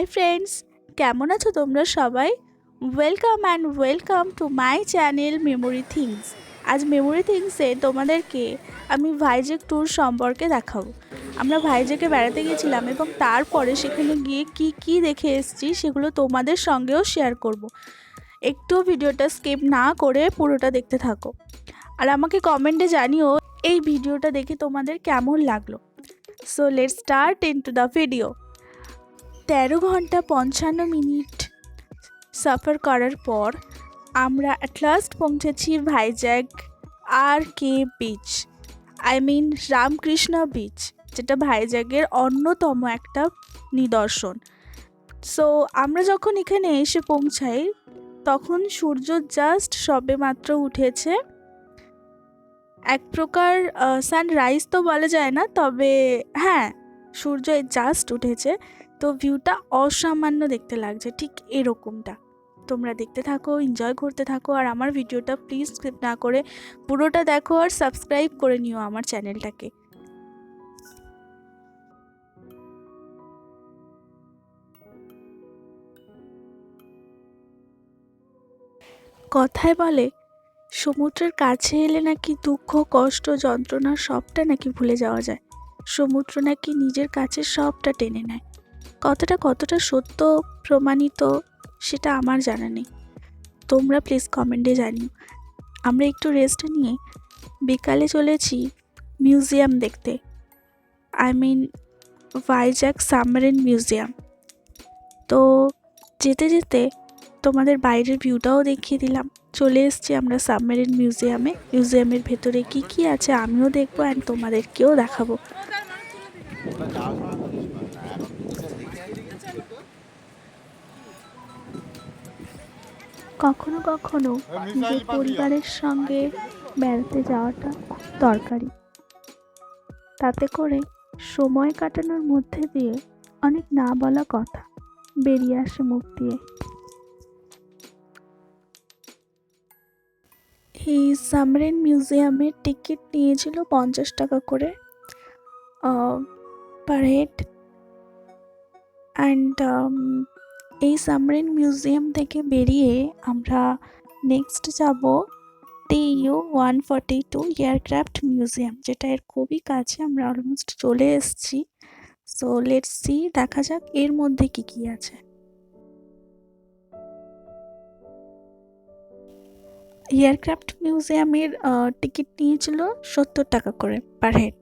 Hi friends, কেমন আছো তোমরা সবাই? Welcome and welcome to my channel memory things আজ মেমোরি থিংসে তোমাদেরকে আমি ভাইজ্যাক ট্যুর সম্পর্কে দেখাবো। আমরা ভাইজ্যাকে বেড়াতে গেছিলাম এবং তারপরে সেখানে গিয়ে কি কি দেখে এসেছি সেগুলো তোমাদের সঙ্গেও শেয়ার করব। একটু ভিডিওটা স্কিপ না করে পুরোটা দেখতে থাকো। আর আমাকে কমেন্টে জানিও এই ভিডিওটা দেখে তোমাদের কেমন লাগল। So let start into the video তেরো ঘণ্টা পঞ্চান্ন মিনিট সফর করার পর আমরা অ্যাট লাস্ট পৌঁছেছি Vizag R K beach I mean Ramakrishna beach যেটা ভাইজ্যাগের অন্যতম একটা নিদর্শন। সো আমরা যখন এখানে এসে পৌঁছাই, তখন সূর্য জাস্ট সবে মাত্র উঠেছে। এক প্রকার সানরাইজ তো বলা যায় না, তবে হ্যাঁ সূর্য জাস্ট উঠেছে। তো ভিউটা অসামান্য দেখতে লাগছে, ঠিক এরকমটা। তোমরা দেখতে থাকো এনজয় করতে থাকো, আর আমার ভিডিওটা প্লিজ স্কিপ না করে পুরোটা দেখো আর সাবস্ক্রাইব করে নিও আমার চ্যানেলটাকে কথায় বলে, সমুদ্রের কাছে এলে নাকি দুঃখ, কষ্ট যন্ত্রণা সবটা নাকি ভুলে যাওয়া যায়। সমুদ্র নাকি নিজের কাছে সবটা টেনে নেয়। কতটা কতটা সত্য প্রমাণিত সেটা আমার জানা নেই। তোমরা প্লিজ কমেন্টে জানিও। আমরা একটু রেস্ট নিয়ে বিকালে চলেছি মিউজিয়াম দেখতে। I mean Vizag submarine museum তো যেতে যেতে তোমাদের বাইরের ভিউটাও দেখিয়ে দিলাম। চলে এসছি আমরা সাবমেরিন মিউজিয়ামে মিউজিয়ামের ভেতরে কি কি আছে আমিও দেখব অ্যান্ড তোমাদেরকেও দেখাবো। কখনো কখনো নিজের পরিবারের সঙ্গে বেড়াতে যাওয়াটা খুব দরকারি। তাতে করে সময় কাটানোর মধ্যে দিয়ে অনেক না বলা কথা বেরিয়ে আসে মুখ দিয়ে। এই সামরেন মিউজিয়ামের টিকিট নিয়েছিল পঞ্চাশ টাকা করে পার হেড অ্যান্ড এই সামরেন মিউজিয়াম থেকে বেরিয়ে আমরা নেক্সট যাব TU one forty two aircraft museum, যেটা এর খুবই কাছে আমরা অলমোস্ট চলে এসেছি। সো লেটস সি দেখা যাক এর মধ্যে কি কি আছে। এয়ারক্রাফট মিউজিয়ামের টিকিট নিয়েছিল সত্তর টাকা করে পার হেড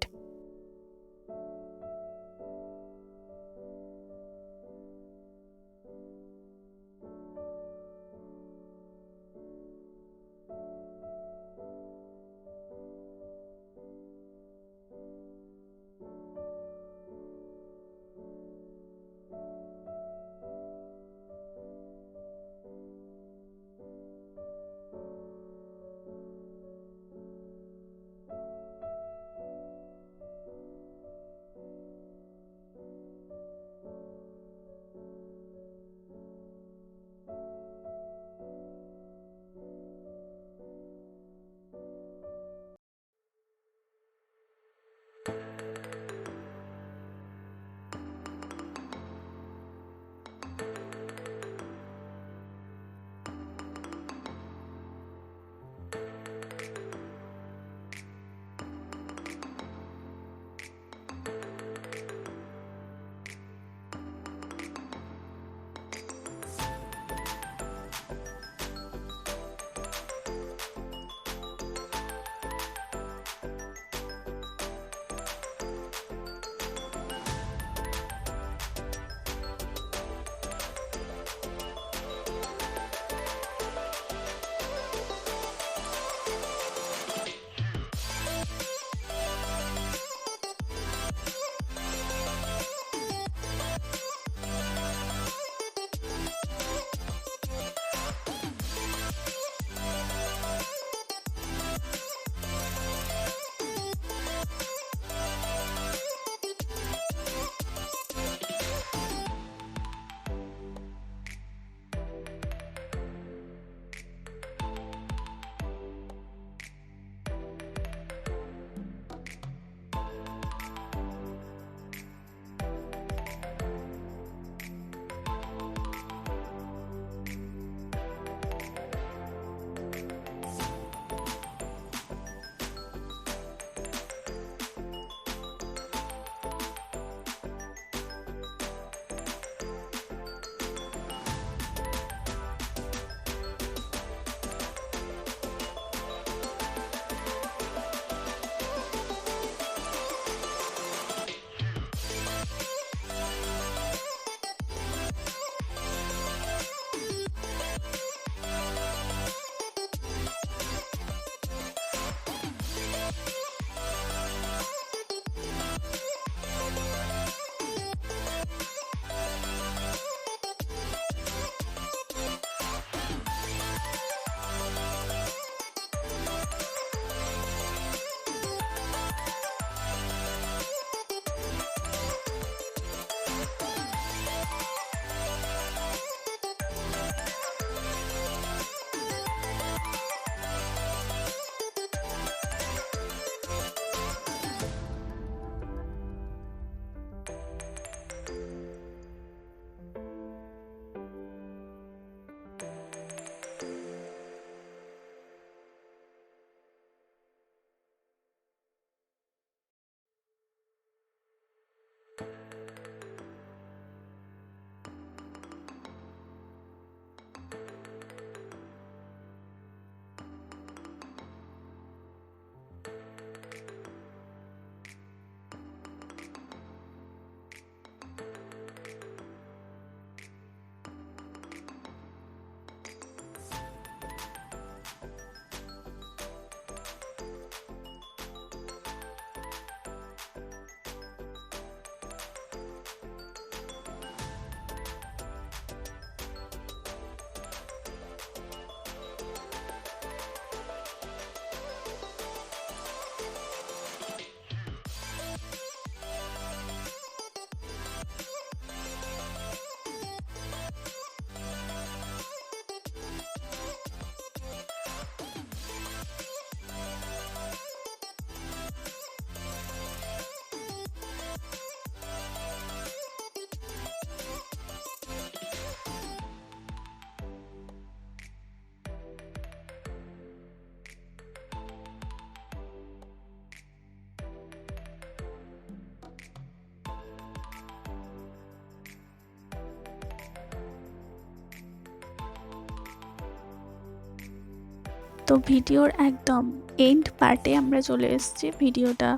তো ভিডিওর একদম এন্ড পার্টে আমরা চলে এসেছি। ভিডিওটা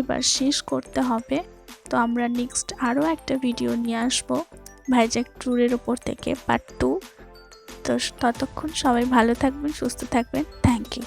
এবার শেষ করতে হবে। তো আমরা নেক্সট আরও একটা ভিডিও নিয়ে আসব ভাইজ্যাক ট্যুরের ওপর থেকে পার্ট টু তো ততক্ষণ সবাই ভালো থাকবেন, সুস্থ থাকবেন। Thank you